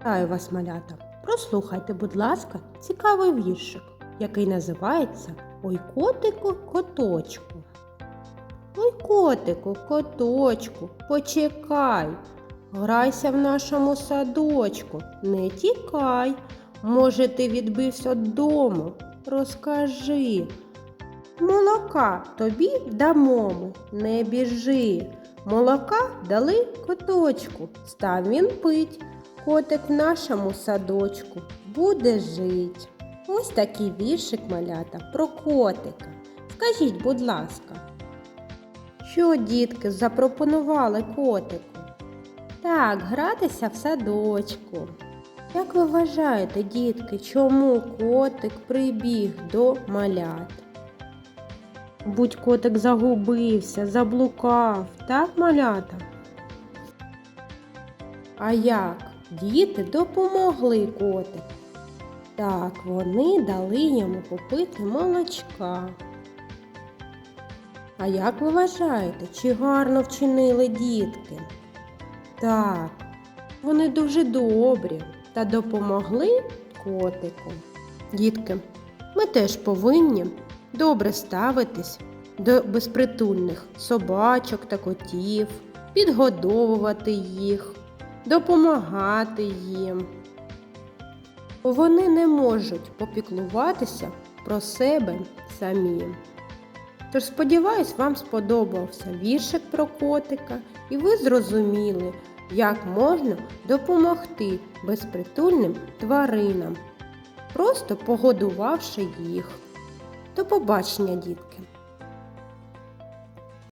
Вітаю вас, малята. Прослухайте, будь ласка, цікавий віршик, який називається Ой котику коточку. Ой котику коточку, почекай, грайся в нашому садочку, не тікай. Може, ти відбився дому, розкажи. Молока тобі дамо ми, не біжи. Молока дали коточку, став він пить. Котик в нашому садочку буде жить. Ось такий віршик малята про котика. Скажіть, будь ласка, що дітки запропонували котику? Так, гратися в садочку. Як ви вважаєте, дітки, чому котик прибіг до малят? Будь котик загубився, заблукав, так, малята? А як? Діти допомогли котику. Так, вони дали йому попити молочка. А як ви вважаєте, чи гарно вчинили дітки? Так, вони дуже добрі та допомогли котику. Дітки, ми теж повинні добре ставитись до безпритульних собачок та котів, підгодовувати їх, допомагати їм. Вони не можуть попіклуватися про себе самі. Тож сподіваюсь, вам сподобався віршик про котика, і ви зрозуміли, як можна допомогти безпритульним тваринам, просто погодувавши їх. До побачення, дітки!